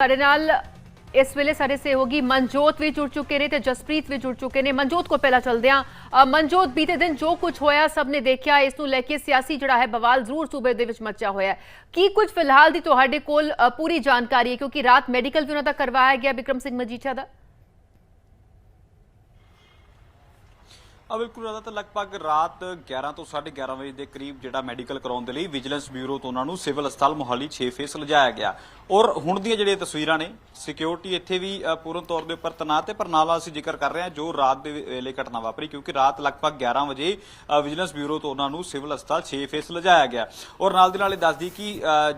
ਸਾਡੇ ਨਾਲ ਇਸ ਵੇਲੇ ਸਾਡੇ ਸਹਿਯੋਗੀ ਮਨਜੋਤ ਵੀ ਜੁੜ ਚੁੱਕੇ ਨੇ ਤੇ ਜਸਪ੍ਰੀਤ ਵੀ ਜੁੜ ਚੁੱਕੇ ਨੇ। ਮਨਜੋਤ ਕੋਲ ਪਹਿਲਾਂ ਚੱਲਦੇ ਹਾਂ। ਮਨਜੋਤ, ਬੀਤੇ ਦਿਨ ਜੋ ਕੁਝ ਹੋਇਆ, ਸਭ ਨੇ ਦੇਖਿਆ, ਇਸ ਨੂੰ ਲੈ ਕੇ ਸਿਆਸੀ ਜਿਹੜਾ ਹੈ ਬਵਾਲ ਜ਼ਰੂਰ ਸੂਬੇ ਦੇ ਵਿੱਚ ਮੱਚਿਆ ਹੋਇਆ ਕੀ ਕੁਝ ਫਿਲਹਾਲ ਦੀ ਤੁਹਾਡੇ ਕੋਲ ਪੂਰੀ ਜਾਣਕਾਰੀ ਹੈ? ਕਿਉਂਕਿ ਰਾਤ ਮੈਡੀਕਲ ਵੀ ਉਹਨਾਂ ਦਾ ਕਰਵਾਇਆ ਗਿਆ ਵਿਕਰਮ ਸਿੰਘ ਮਜੀਠਾ ਦਾ। ਆ ਬਿਲਕੁਲ ਰਾਤ ਤਾਂ ਲਗਭਗ ਰਾਤ 11 ਤੋਂ 11:30 ਵਜੇ ਦੇ ਕਰੀਬ ਜਿਹੜਾ ਮੈਡੀਕਲ ਕਰਾਉਣ ਦੇ ਲਈ ਵਿਜੀਲੈਂਸ ਬਿਊਰੋ ਤੋਂ ਉਹਨਾਂ ਨੂੰ ਸਿਵਲ ਹਸਪਤਾਲ ਮੋਹਾਲੀ 6 ਫੇਸ ਲਿਜਾਇਆ ਗਿਆ। ਔਰ ਹੁਣ ਦੀਆਂ ਜਿਹੜੀਆਂ ਤਸਵੀਰਾਂ ਨੇ ਸਿਕਿਉਰਿਟੀ ਇੱਥੇ ਵੀ ਪੂਰਨ ਤੌਰ ਦੇ ਉੱਪਰ ਤੈਨਾਤ ਹੈ ਪਰ ਨਾਲ ਅਸੀਂ ਜ਼ਿਕਰ ਕਰ ਰਹੇ ਹਾਂ, ਜੋ ਰਾਤ ਦੇ ਵੇਲੇ ਘਟਨਾ ਵਾਪਰੀ, ਕਿਉਂਕਿ ਰਾਤ ਲਗਭਗ 11 ਵਜੇ ਵਿਜੀਲੈਂਸ ਬਿਊਰੋ ਤੋਂ ਉਹਨਾਂ ਨੂੰ ਸਿਵਲ ਹਸਪਤਾਲ 6 ਫੇਸ ਲਿਜਾਇਆ ਗਿਆ। ਔਰ ਨਾਲ ਦੇ ਨਾਲ ਇਹ ਦੱਸਦੀ ਕਿ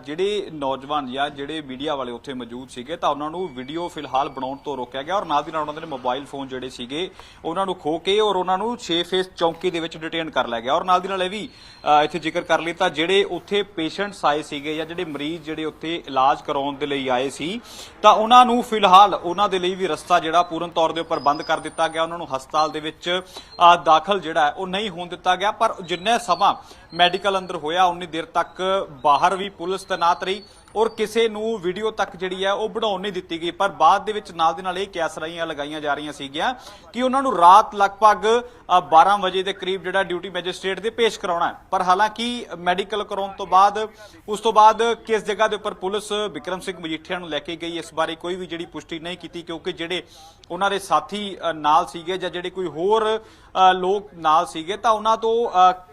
ਜਿਹੜੇ ਨੌਜਵਾਨ ਜਾਂ ਜਿਹੜੇ ਮੀਡੀਆ ਵਾਲੇ ਉੱਥੇ ਮੌਜੂਦ ਸੀਗੇ, ਤਾਂ ਉਹਨਾਂ ਨੂੰ ਵੀਡੀਓ ਫਿਲਹਾਲ ਬਣਾਉਣ ਤੋਂ ਰੋਕਿਆ ਗਿਆ। ਔਰ ਨਾਲ ਦੀ ਨਾਲ ਉਹਨਾਂ ਦੇ ਮੋਬਾਈਲ ਫੋਨ ਜਿਹੜੇ ਸੀਗੇ, ਉਹਨਾਂ ਨੂੰ ਖੋ ਕੇ ਔਰ ਉਹਨਾਂ ਨੂੰ 6 ਫੇਸ ਚੌਂਕੀ ਦੇ ਵਿੱਚ ਡਿਟੇਨ ਕਰ ਲਿਆ ਗਿਆ। ਔਰ ਨਾਲ ਦੀ ਨਾਲ ਇਹ ਵੀ ਅ, ਇੱਥੇ ਜ਼ਿਕਰ ਕਰ ਲਈ ਤਾਂ ਜਿਹੜੇ ਉੱਥੇ ਪੇਸ਼ੈਂਟਸ ਆਏ ਸੀਗੇ ਜਾਂ ਜਿਹੜੇ ਮਰੀਜ਼ ਜਿਹੜੇ ਉੱਥੇ ਇਲਾਜ ਕਰਾਉਣ ਦੇ ਲਈ ਆਏ ਸੀ ਤਾਂ ਉਹਨਾਂ ਨੂੰ ਫਿਲਹਾਲ ਉਹਨਾਂ ਦੇ ਲਈ ਵੀ ਰਸਤਾ ਜਿਹੜਾ ਪੂਰਨ ਤੌਰ ਦੇ ਉੱਪਰ ਬੰਦ ਕਰ ਦਿੱਤਾ ਗਿਆ। ਉਹਨਾਂ ਨੂੰ ਹਸਪਤਾਲ ਦੇ ਵਿੱਚ ਅ, ਦਾਖਲ ਜਿਹੜਾ ਹੈ ਉਹ ਨਹੀਂ ਹੋਣ ਦਿੱਤਾ ਗਿਆ। ਪਰ ਜਿੰਨੇ ਸਮਾਂ ਮੈਡੀਕਲ ਅੰਦਰ ਹੋਇਆ ਉਨੀ ਦੇਰ ਤੱਕ ਬਾਹਰ ਵੀ ਪੁਲਿਸ ਤੈਨਾਤ ਰਹੀ ਔਰ ਕਿਸੇ ਨੂੰ ਵੀਡੀਓ ਤੱਕ ਜਿਹੜੀ ਹੈ ਉਹ ਬਣਾਉਣ ਨਹੀਂ ਦਿੱਤੀ ਗਈ। ਪਰ ਬਾਅਦ ਦੇ ਵਿੱਚ ਨਾਲ ਦੇ ਨਾਲ ਇਹ ਕਿਆਸਰਾਈਆਂ ਲਗਾਈਆਂ ਜਾ ਰਹੀਆਂ ਸੀਗੀਆਂ ਕਿ ਉਹਨਾਂ ਨੂੰ ਰਾਤ ਲਗਭਗ ਅ, 12 ਵਜੇ ਦੇ ਕਰੀਬ ਜਿਹੜਾ ਡਿਊਟੀ ਮੈਜਿਸਟ੍ਰੇਟ ਦੇ ਪੇਸ਼ ਕਰਾਉਣਾ ਪਰ ਹਾਲਾਂਕਿ ਮੈਡੀਕਲ ਕਰਾਉਣ ਤੋਂ ਬਾਅਦ ਉਸ ਤੋਂ ਬਾਅਦ ਕਿਸ ਜਗ੍ਹਾ ਦੇ ਉੱਪਰ ਪੁਲਿਸ ਵਿਕਰਮ ਸਿੰਘ ਮਜੀਠੀਆ ਨੂੰ ਲੈ ਕੇ ਗਈ ਇਸ ਬਾਰੇ ਕੋਈ ਵੀ ਜਿਹੜੀ ਪੁਸ਼ਟੀ ਨਹੀਂ ਕੀਤੀ ਕਿਉਂਕਿ ਜਿਹੜੇ ਉਹਨਾਂ ਦੇ ਸਾਥੀ ਨਾਲ ਸੀਗੇ ਜਾਂ ਜਿਹੜੇ ਕੋਈ ਹੋਰ ਲੋਕ ਨਾਲ ਸੀਗੇ ਤਾਂ ਉਹਨਾਂ ਤੋਂ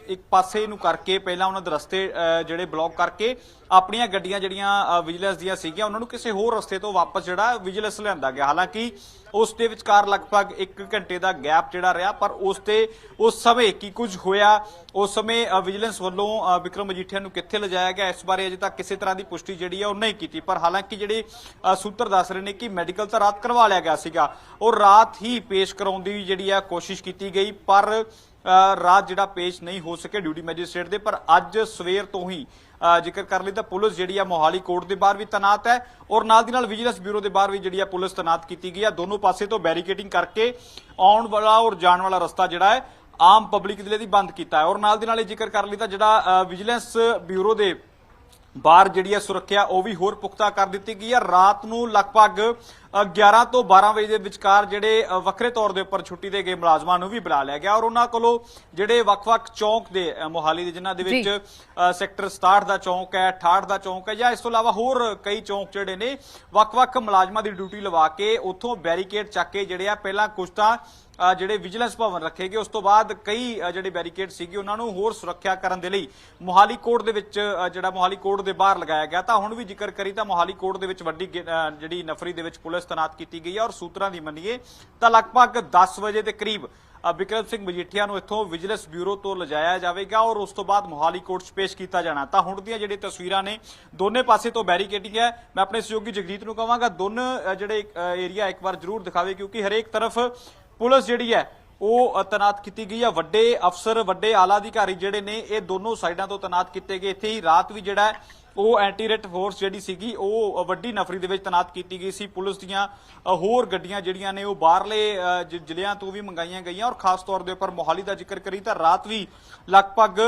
ਇੱਕ ਪਾਸੇ ਨੂੰ ਕਰਕੇ ਪਹਿਲਾਂ ਉਹਨਾਂ ਦੇ ਰਸਤੇ ਜਿਹੜੇ ਬਲੌਕ ਕਰਕੇ ਆਪਣੀਆਂ ਗੱਡੀਆਂ ਜਿਹੜੀਆਂ ਵਿਜੀਲੈਂਸ ਦੀਆਂ ਸੀਗੀਆਂ ਉਹਨਾਂ ਨੂੰ ਕਿਸੇ ਹੋਰ ਰਸਤੇ ਤੋਂ ਵਾਪਸ ਜਿਹੜਾ ਵਿਜੀਲੈਂਸ ਲਿਆਂਦਾ ਗਿਆ। ਹਾਲਾਂਕਿ ਉਸ ਦੇ ਵਿਚਕਾਰ ਲਗਭਗ 1 ਘੰਟੇ ਦਾ ਗੈਪ ਜਿਹੜਾ ਰਿਹਾ ਪਰ ਉਸ ਤੇ ਉਸ ਸਮੇਂ ਕੀ ਕੁਝ ਹੋਇਆ ਉਸ ਸਮੇਂ ਵਿਜੀਲੈਂਸ ਵੱਲੋਂ ਅ, ਵਿਕਰਮ ਮਜੀਠੀਆ ਨੂੰ ਕਿੱਥੇ ਲਿਜਾਇਆ ਗਿਆ ਇਸ ਬਾਰੇ ਅਜੇ ਤੱਕ ਕਿਸੇ ਤਰ੍ਹਾਂ ਦੀ ਪੁਸ਼ਟੀ ਜਿਹੜੀ ਹੈ ਉਹ ਨਹੀਂ ਕੀਤੀ। ਪਰ ਹਾਲਾਂਕਿ ਜਿਹੜੇ ਸੂਤਰ ਦੱਸ ਰਹੇ ਨੇ ਕਿ ਮੈਡੀਕਲ ਤਾਂ ਰਾਤ ਕਰਵਾ ਲਿਆ ਗਿਆ ਸੀਗਾ ਉਹ ਰਾਤ ਹੀ ਪੇਸ਼ ਕਰਾਉਣ ਦੀ ਜਿਹੜੀ ਹੈ ਕੋਸ਼ਿਸ਼ ਕੀਤੀ ਗਈ ਪਰ ਰਾਤ ਜਿਹੜਾ ਪੇਸ਼ ਨਹੀਂ ਹੋ ਸਕੇ ਡਿਊਟੀ ਮੈਜਿਸਟ੍ਰੇਟ ਦੇ, ਪਰ ਅੱਜ ਸਵੇਰ ਤੋਂ ਹੀ ਜ਼ਿਕਰ ਕਰ ਲਈ ਤਾਂ ਪੁਲਿਸ ਜਿਹੜੀ ਆ ਮੋਹਾਲੀ ਕੋਰਟ ਦੇ ਬਾਹਰ ਵੀ ਤੈਨਾਤ ਹੈ ਔਰ ਨਾਲ ਦੀ ਨਾਲ ਵਿਜੀਲੈਂਸ ਬਿਊਰੋ ਦੇ ਬਾਹਰ ਵੀ ਜਿਹੜੀ ਆ ਪੁਲਿਸ ਤੈਨਾਤ ਕੀਤੀ ਗਈ ਆ। ਦੋਨੋਂ ਪਾਸੇ ਤੋਂ ਬੈਰੀਕੇਡਿੰਗ ਕਰਕੇ ਆਉਣ ਵਾਲਾ ਔਰ ਜਾਣ ਵਾਲਾ ਰਸਤਾ ਜਿਹੜਾ ਹੈ, ਆਮ ਪਬਲਿਕ ਦੇ ਲਈ ਬੰਦ ਕੀਤਾ ਹੈ। ਔਰ ਨਾਲ ਦੀ ਨਾਲ ਇਹ ਜ਼ਿਕਰ ਕਰ ਲਈ ਤਾਂ ਜਿਹੜਾ ਵਿਜੀਲੈਂਸ ਬਿਊਰੋ ਦੇ ਬਾਹਰ ਜਿਹੜੀ ਹੈ ਸੁਰੱਖਿਆ ਉਹ ਵੀ ਹੋਰ ਪੁਖਤਾ ਕਰ ਦਿੱਤੀ ਗਈ ਹੈ। ਰਾਤ ਨੂੰ ਲਗਭਗ ਅ, 11 ਤੋਂ 12 ਵਜੇ ਦੇ ਵਿਚਕਾਰ ਜਿਹੜੇ ਵੱਖਰੇ ਤੌਰ ਦੇ ਉੱਪਰ ਛੁੱਟੀ ਦੇ ਗਏ ਮੁਲਾਜ਼ਮਾਂ ਨੂੰ ਵੀ ਬੁਲਾ ਲਿਆ ਗਿਆ। ਔਰ ਉਹਨਾਂ ਕੋਲੋਂ ਜਿਹੜੇ ਵੱਖ-ਵੱਖ ਚੌਂਕ ਦੇ ਮੋਹਾਲੀ ਦੇ ਜਿਨ੍ਹਾਂ ਦੇ ਵਿੱਚ ਸੈਕਟਰ 67 ਦਾ ਚੌਂਕ ਹੈ 68 ਦਾ ਚੌਂਕ ਹੈ ਜਾਂ ਇਸ ਤੋਂ ਇਲਾਵਾ ਹੋਰ ਕਈ ਚੌਂਕ ਜਿਹੜੇ ਨੇ ਵੱਖ-ਵੱਖ ਮੁਲਾਜ਼ਮਾਂ ਦੀ ਡਿਊਟੀ ਲਵਾ ਕੇ ਉੱਥੋਂ ਬੈਰੀਕੇਡ ਚੱਕ ਕੇ ਜਿਹੜੇ ਆ ਪਹਿਲਾਂ ਕੁਝ ਤਾਂ ਅ, ਜਿਹੜੇ ਵਿਜੀਲੈਂਸ ਭਵਨ ਰੱਖੇ ਗਏ ਉਸ ਤੋਂ ਬਾਅਦ ਕਈ ਜਿਹੜੇ ਬੈਰੀਕੇਡ ਸੀਗੇ ਉਹਨਾਂ ਨੂੰ ਹੋਰ ਸੁਰੱਖਿਆ ਕਰਨ ਦੇ ਲਈ ਮੋਹਾਲੀ ਕੋਰਟ ਦੇ ਵਿੱਚ ਜਿਹੜਾ ਮੋਹਾਲੀ ਕੋਰਟ ਦੇ ਬਾਹਰ ਲਗਾਇਆ ਗਿਆ ਤਾਂ ਹੁਣ ਵੀ ਜ਼ਿਕਰ ਕਰੀ ਤਾਂ ਮੋਹਾਲੀ ਕੋਰਟ ਦੇ ਵਿੱਚ ਵੱਡੀ ਜਿਹੜੀ ਨਫਰੀ ਦੇ ਵਿੱਚ ਪੁਲਿਸ ਤੈਨਾਤ ਕੀਤੀ ਗਈ ਹੈ ਔਰ ਸੂਤਰਾਂ ਦੀ ਮੰਨੀਏ ਤਾਂ ਲਗਭਗ 10 ਵਜੇ ਦੇ ਕਰੀਬ ਅ, ਵਿਕਰਮ ਸਿੰਘ ਮਜੀਠੀਆ ਨੂੰ ਇੱਥੋਂ ਵਿਜੀਲੈਂਸ ਬਿਊਰੋ ਤੋਂ ਲਿਜਾਇਆ ਜਾਵੇਗਾ ਔਰ ਉਸ ਤੋਂ ਬਾਅਦ ਮੋਹਾਲੀ ਕੋਰਟ 'ਚ ਪੇਸ਼ ਕੀਤਾ ਜਾਣਾ। ਤਾਂ ਹੁਣ ਦੀਆਂ ਜਿਹੜੀਆਂ ਤਸਵੀਰਾਂ ਨੇ ਦੋਨੇ ਪਾਸੇ ਤੋਂ ਬੈਰੀਕੇਡਿੰਗ ਹੈ। ਮੈਂ ਆਪਣੇ ਸਹਿਯੋਗੀ ਜਗਜੀਤ ਨੂੰ ਕਹਾਂਗਾ ਦੋਨੋਂ ਜਿਹੜੇ ਏਰੀਆ ਇੱਕ ਵਾਰ ਜ਼ਰੂਰ ਦਿਖਾਵੇ ਕਿਉਂਕਿ ਹਰੇਕ ਤਰਫ ਪੁਲਿਸ ਜਿਹੜੀ ਹੈ ਉਹ ਤੈਨਾਤ ਕੀਤੀ ਗਈ ਹੈ। ਵੱਡੇ ਅਫਸਰ ਵੱਡੇ ਆਲਾ ਅਧਿਕਾਰੀ ਜਿਹੜੇ ਨੇ ਇਹ ਦੋਨੋਂ ਸਾਈਡਾਂ ਤੋਂ ਤੈਨਾਤ ਕੀਤੇ ਗਏ। ਇੱਥੇ ਹੀ ਰਾਤ ਵੀ ਜਿਹੜਾ ਉਹ ਐਂਟੀ ਰੇਟ ਫੋਰਸ ਜਿਹੜੀ ਸੀਗੀ ਉਹ ਵੱਡੀ ਨਫਰੀ ਦੇ ਵਿੱਚ ਤੈਨਾਤ ਕੀਤੀ ਗਈ ਸੀ। ਪੁਲਿਸ ਦੀਆਂ ਹੋਰ ਗੱਡੀਆਂ ਜਿਹੜੀਆਂ ਨੇ ਉਹ ਬਾਹਰਲੇ ਜ਼ਿਲ੍ਹਿਆਂ ਤੋਂ ਵੀ ਮੰਗਾਈਆਂ ਗਈਆਂ ਔਰ ਖਾਸ ਤੌਰ ਦੇ ਉੱਪਰ ਮੋਹਾਲੀ ਦਾ ਜ਼ਿਕਰ ਕਰੀ ਤਾਂ ਰਾਤ ਵੀ ਲਗਭਗ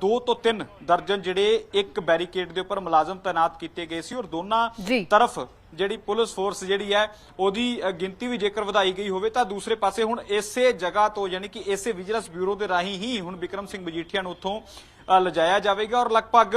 2 ਤੋਂ 3 ਦਰਜਨ ਜਿਹੜੇ ਇੱਕ ਬੈਰੀਕੇਡ ਦੇ ਉੱਪਰ ਮੁਲਾਜ਼ਮ ਤੈਨਾਤ ਕੀਤੇ ਗਏ ਸੀ ਔਰ ਦੋਨਾਂ। ਤਰਫ ਜਿਹੜੀ ਪੁਲਿਸ ਫੋਰਸ ਜਿਹੜੀ ਹੈ ਉਹਦੀ ਗਿਣਤੀ ਵੀ ਜੇਕਰ ਵਧਾਈ ਗਈ ਹੋਵੇ ਤਾਂ ਦੂਸਰੇ ਪਾਸੇ ਹੁਣ ਇਸੇ ਜਗ੍ਹਾ ਤੋਂ ਯਾਨੀ ਕਿ ਇਸੇ ਵਿਜੀਲੈਂਸ ਬਿਊਰੋ ਦੇ ਰਾਹੀਂ ਹੀ ਹੁਣ ਵਿਕਰਮ ਸਿੰਘ ਮਜੀਠੀਆ ਨੂੰ ਉੱਥੋਂ ਅ, ਲਿਜਾਇਆ ਜਾਵੇਗਾ ਔਰ ਲਗਭਗ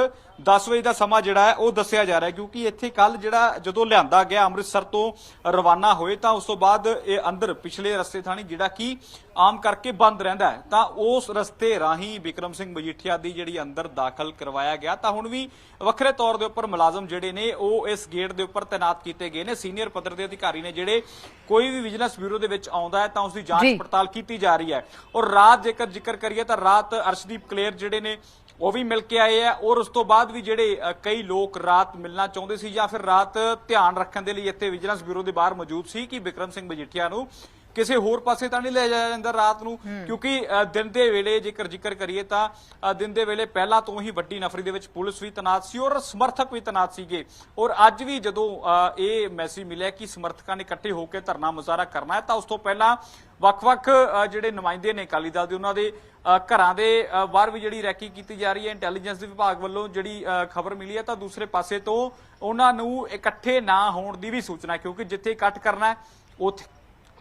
10 ਵਜੇ ਦਾ ਸਮਾਂ ਜਿਹੜਾ ਹੈ ਉਹ ਦੱਸਿਆ ਜਾ ਰਿਹਾ ਕਿਉਂਕਿ ਇੱਥੇ ਕੱਲ ਜਿਹੜਾ ਜਦੋਂ ਲਿਆਂਦਾ ਗਿਆ ਅੰਮ੍ਰਿਤਸਰ ਤੋਂ ਰਵਾਨਾ ਹੋਏ ਤਾਂ ਉਸ ਤੋਂ ਬਾਅਦ ਇਹ ਅੰਦਰ ਪਿਛਲੇ ਰਸਤੇ ਥਾਣੀ ਜਿਹੜਾ ਕਿ ਆਮ ਕਰਕੇ ਬੰਦ ਰਹਿੰਦਾ ਹੈ ਤਾਂ ਉਸ ਰਸਤੇ ਰਾਹੀਂ ਵਿਕਰਮ ਸਿੰਘ ਮਜੀਠੀਆ ਦੀ ਜਿਹੜੀ ਅੰਦਰ ਦਾਖਲ ਕਰਵਾਇਆ ਗਿਆ। ਤਾਂ ਹੁਣ ਵੀ ਵੱਖਰੇ ਤੌਰ ਦੇ ਉੱਪਰ ਮੁਲਾਜ਼ਮ ਜਿਹੜੇ ਨੇ ਉਹ ਇਸ ਗੇਟ ਦੇ ਉੱਪਰ ਤੈਨਾਤ ਕੀਤੇ ਗਏ ਨੇ ਸੀਨੀਅਰ ਪੱਧਰ ਦੇ ਅਧਿਕਾਰੀ ਨੇ ਜਿਹੜੇ ਕੋਈ ਵੀ ਵਿਜੀਲੈਂਸ ਬਿਊਰੋ ਦੇ ਵਿੱਚ ਆਉਂਦਾ ਹੈ ਤਾਂ ਉਸ ਦੀ। ਜਾਂਚ ਪੜਤਾਲ ਕੀਤੀ ਜਾ ਰਹੀ ਹੈ ਔਰ ਰਾਤ ਜੇਕਰ ਜ਼ਿਕਰ ਕਰੀਏ ਤਾਂ ਰਾਤ ਅਰਸ਼ਦੀਪ ਕਲੇਰ ਜਿਹੜੇ ਨੇ ਉਹ ਵੀ ਮਿਲ ਕੇ ਆਏ ਆ ਔਰ ਉਸ ਤੋਂ ਬਾਅਦ ਵੀ ਜਿਹੜੇ ਕਈ ਲੋਕ ਰਾਤ ਮਿਲਣਾ ਚਾਹੁੰਦੇ ਸੀ ਜਾਂ ਫਿਰ ਰਾਤ ਧਿਆਨ ਰੱਖਣ ਦੇ ਲਈ ਇੱਥੇ ਵਿਜੀਲੈਂਸ ਬਿਊਰੋ ਦੇ ਬਾਹਰ ਮੌਜੂਦ ਸੀ ਕਿ ਵਿਕਰਮ ਸਿੰਘ ਮਜੀਠੀਆ ਨੂੰ ਕਿਸੇ ਹੋਰ ਪਾਸੇ ਤਾਂ ਨਹੀਂ ਲੈ ਜਾਇਆ ਜਾਂਦਾ ਰਾਤ ਨੂੰ ਕਿਉਂਕਿ ਦਿਨ ਦੇ ਵੇਲੇ ਜੇਕਰ ਜ਼ਿਕਰ ਕਰੀਏ ਤਾਂ ਦਿਨ ਦੇ ਵੇਲੇ ਪਹਿਲਾਂ ਤੋਂ ਹੀ ਵੱਡੀ ਨਫਰੀ ਦੇ ਵਿੱਚ ਪੁਲਿਸ ਵੀ ਤਨਾਤ ਸੀ ਔਰ ਸਮਰਥਕ ਵੀ ਤਨਾਤ ਸੀਗੇ। ਔਰ ਅੱਜ ਵੀ ਜਦੋਂ ਇਹ ਮੈਸੇਜ ਮਿਲਿਆ ਕਿ ਸਮਰਥਕਾਂ ਨੇ ਇਕੱਠੇ ਹੋ ਕੇ ਧਰਨਾ ਮੁਜ਼ਾਹਰਾ ਕਰਨਾ ਹੈ ਤਾਂ ਉਸ ਤੋਂ ਪਹਿਲਾਂ ਵੱਖ-ਵੱਖ ਜਿਹੜੇ ਨੁਮਾਇੰਦੇ ਨੇ ਅਕਾਲੀ ਦਲ ਦੇ ਉਹਨਾਂ ਦੇ ਘਰਾਂ ਦੇ ਬਾਹਰ ਵੀ ਜਿਹੜੀ ਰੈਕੀ ਕੀਤੀ ਜਾ ਰਹੀ ਹੈ ਇੰਟੈਲੀਜੈਂਸ ਦੇ ਵਿਭਾਗ ਵੱਲੋਂ ਜਿਹੜੀ ਖਬਰ ਮਿਲੀ ਹੈ ਤਾਂ ਦੂਸਰੇ ਪਾਸੇ ਤੋਂ ਉਹਨਾਂ ਨੂੰ ਇਕੱਠੇ ਨਾ ਹੋਣ ਦੀ ਵੀ ਸੂਚਨਾ ਕਿਉਂਕਿ ਜਿੱਥੇ ਇਕੱਠ ਕਰਨਾ ਹੈ ਉੱਥੇ